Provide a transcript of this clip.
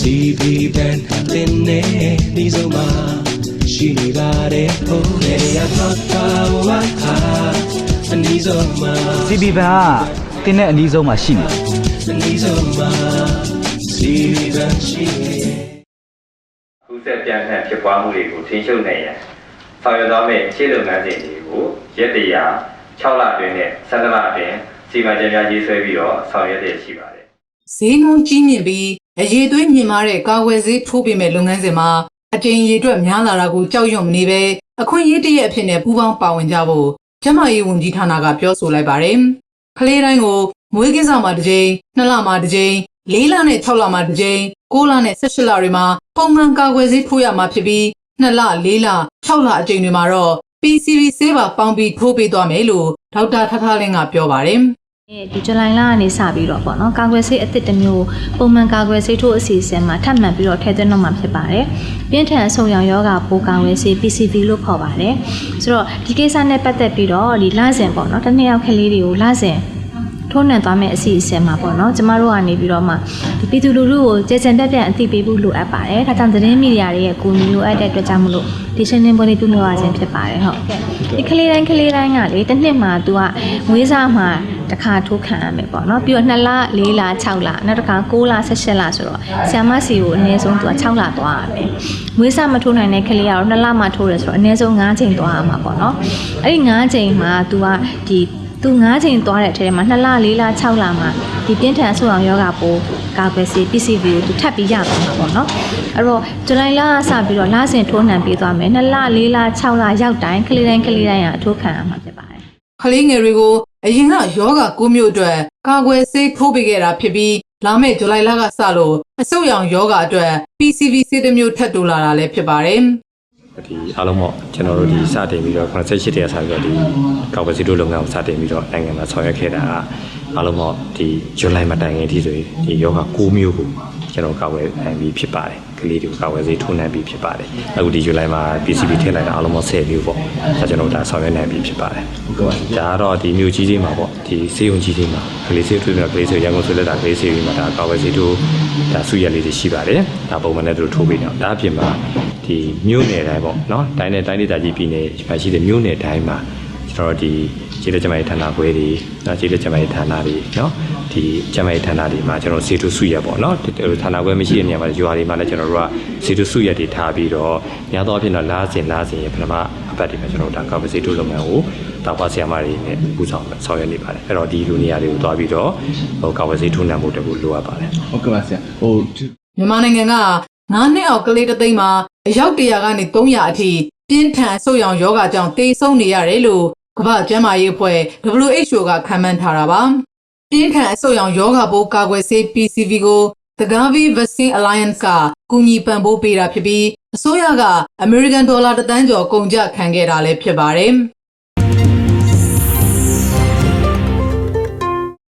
CB band တင်နေဒီဆုံးမှာရှိနေပါတယ်ဟိုလေရတော့တော့ဝါဟာအနီးဆုံးမှာ CB ဘန်ကတင်းတဲ့အနီးဆုံးမှာရှိနေတယ်အနီးဆုံးမှာ CB band ရှိနေကူးစက်ပြန်ထန်ဖြစ်ပွားမှုတွေကိုထိန်းချုပ်နိုင်ရန်ဆောင်ရွက်သွားမယ့်အခြေလုပ်ငန်းစဉ်တွေကိုရက်တရာ6လအတွင်းနဲ့7လအတွင်းစီမံချက်များရေးဆွဲပြီးတော့ဆောင်ရွက်ရရှိပါတယ်ဈေးနှုန်းကြီးမြင့်ပြီး အရေးသွေးမြင့်မားတဲ့ကာကွယ်ဆေးထိုးပေးမဲ့လုပ်ငန်းစဉ်မှာအကြိမ်ရေအတွက်များလာတာကိုကြောက်ရွံ့မနေပဲအခွင့်အရေးတစ်ရက်အဖြစ်နဲ့ပူးပေါင်းပါဝင်ကြဖို့ကျန်းမာရေးဝန်ကြီးဌာနကပြောဆိုလိုက်ပါတယ်။ကလေးတိုင်းကိုမွေးကင်းစမှာတစ်ကြိမ်၊2လမှာတစ်ကြိမ်၊4လနဲ့6လမှာတစ်ကြိမ်၊9လနဲ့18လတွေမှာပုံမှန်ကာကွယ်ဆေးထိုးရမှာဖြစ်ပြီး2လ4လ6လအကြိမ်တွေမှာတော့ PCV ဆေးပါပေါင်းပြီးထိုးပေးသွားမယ်လို့ဒေါက်တာထထလင်းကပြောပါတယ်။ ဒီဇူလိုင်လကနေစပြီးတော့ပေါ့နော်ကာကွယ်ဆေးအသစ်တစ်မျိုးပုံမှန်ကာကွယ်ဆေးထိုးအစီအစဉ်မှာထပ်မံပြီးတော့ထည့်သွင်းတော့မှာဖြစ်ပါတယ်။ပြင်းထန်အဆုံရောင်ယောဂပိုးကာကွယ်ဆေး PCV လို့ခေါ်ပါတယ်။ဆိုတော့ဒီကိစ္စနဲ့ပတ်သက်ပြီးတော့ဒီလစဉ်ပေါ့နော်တစ်နှစ်ယောက်ကလေးတွေကိုလစဉ် ထိုးနှံသွားမယ့်အစီအစဉ်မှာပေါ့နော်ကျမတို့ကနေပြီးတော့မှဒီပြည်သူလူထုကိုကြေချံပြတ်ပြတ်အသိပေးဖို့လိုအပ်ပါတယ်ဒါကြောင့်သတင်းမီဒီယာတွေရဲ့အကူအညီလိုအပ်တဲ့အတွက်ကြောင့်မလို့ဒီရှင်းလင်းပွဲလေးပြုလုပ်ရခြင်းဖြစ်ပါတယ်ဟုတ်ဒီကလေးတိုင်းကလေးတိုင်းကလေတစ်နှစ်မှာသူကငွေစားမှာတစ်ခါထိုးခံရမယ်ပေါ့နော်ပြီးတော့2လ4လ6လနောက်တစ်ခါ9လ18လဆိုတော့ဆ iam မစီကိုအနည်းဆုံးသူက6လသွားရမယ်ငွေစားမထိုးနိုင်တဲ့ကလေးကတော့2လမှထိုးတယ်ဆိုတော့အနည်းဆုံး9ချိန်သွားရမှာပေါ့နော်အဲ့ဒီ9ချိန်မှာသူကဒီ သူ9ချိန်သွားတဲ့အထက်ထဲမှာ2လ4လ6လမှာဒီပြင်းထန်ဆူအောင်ယောဂပိုးကာကွယ်ဆေး PCV ကိုသူထပ်ပြီးရသွားမှာပေါ့နော်အဲ့တော့ဇူလိုင်လကစပြီးတော့လစဉ်ထိုးနှံပေးသွားမယ်2လ4လ6လရောက်တိုင်းကလေးတိုင်းကလေးတိုင်းကအထိုးခံရမှာဖြစ်ပါတယ်ကလေးငယ်တွေကိုအရင်ကယောဂကုမျိုးအတွက်ကာကွယ်ဆေးထိုးပေးခဲ့တာဖြစ်ပြီးလာမယ့်ဇူလိုင်လကစလို့အဆုတ်ရောင်ယောဂအတွက် PCV ဆေးတစ်မျိုးထပ်တိုးလာတာလည်းဖြစ်ပါတယ် ဒီအားလုံးပေါ့ကျွန်တော်တို့ဒီစတင်ပြီးတော့88တရစပြီးတော့ဒီကောက်ပဲစီတို့လုပ်ငန်းကိုစတင်ပြီးတော့နိုင်ငံမှာဆောင်ရွက်ခဲ့တာကအားလုံးပေါ့ဒီဇူလိုင်မတိုင်ခင်အထိဆိုရင်ဒီယောဂ6မျိုးကိုကျွန်တော်ကောက်ပဲနိုင်ပြီးဖြစ်ပါတယ်ကလေးတွေကိုကောက်ပဲစီထိုးနှံပြီးဖြစ်ပါတယ်အခုဒီဇူလိုင်မှာ PCB ထည့်လိုက်တာအားလုံးပေါ့10မျိုးပေါ့ဒါကျွန်တော်ဒါဆောင်ရွက်နိုင်ပြီးဖြစ်ပါတယ်ဒါကတော့ဒီမျိုးကြီးကြီးမှာပေါ့ဒီစေယုံကြီးကြီးမှာကလေးစေထိုးပြီးတော့ကလေးစေရန်ကုန်ဆွေလက်တာကလေးစေပြီးမှာဒါကောက်ပဲစီထိုးဒါစုရက်လေးတွေရှိပါတယ်ဒါပုံမှန်နဲ့သူတို့ထိုးပြီးတော့ဒါအပြင်မှာ ဒီမြို့နယ်တိုင်းပေါ့နော်တိုင်းနဲ့တိုင်းဒေသကြီးပြည်နယ်မှာရှိတဲ့မြို့နယ်တိုင်းမှာကျွန်တော်တို့ဒီခြေလက်ကျမရေးဌာနခွဲတွေနော်ခြေလက်ကျမရေးဌာနတွေနော်ဒီကျမရေးဌာနတွေမှာကျွန်တော်စေတုစုရက်ပေါ့နော်ဒီဌာနခွဲမရှိတဲ့နေရာမှာရွာတွေမှာလည်းကျွန်တော်တို့ကစေတုစုရက်တွေထားပြီးတော့များသောအားဖြင့်တော့လားစင်လားစင်ရဲ့ပထမအပတ်တွေမှာကျွန်တော်တို့ဒါကောက်ပစေတုလုပ်ငန်းကိုတောက်ပါဆရာမတွေနဲ့ပူဆောင်ဆောင်ရွက်နေပါတယ်အဲ့တော့ဒီလူနေရာတွေကိုတွားပြီးတော့ဟိုကောက်ပစေတုနံဖို့တကူလိုအပ်ပါတယ်ဟုတ်ကဲ့ပါဆရာဟိုမြန်မာနိုင်ငံက 9နှစ်အောက်ကလေးတစ်သိန်းမှာအယောက်100ကနေ300အထိပြင်းထန်အဆုတ်ရောင်ယောဂကြောင့်တေဆုံးနေရတယ်လို့ကမ္ဘာ့ကျန်းမာရေးအဖွဲ့ WHO ကခန့်မှန်းထားတာပါပြင်းထန်အဆုတ်ရောင်ယောဂပိုးကာကွယ်ဆေး PCV ကို The Gavi Vaccine Alliance ကကူညီပံ့ပိုးပေးတာဖြစ်ပြီးအစိုးရက American Dollar တသန်းကျော်ကုန်ကျခံခဲ့တာလည်းဖြစ်ပါတယ်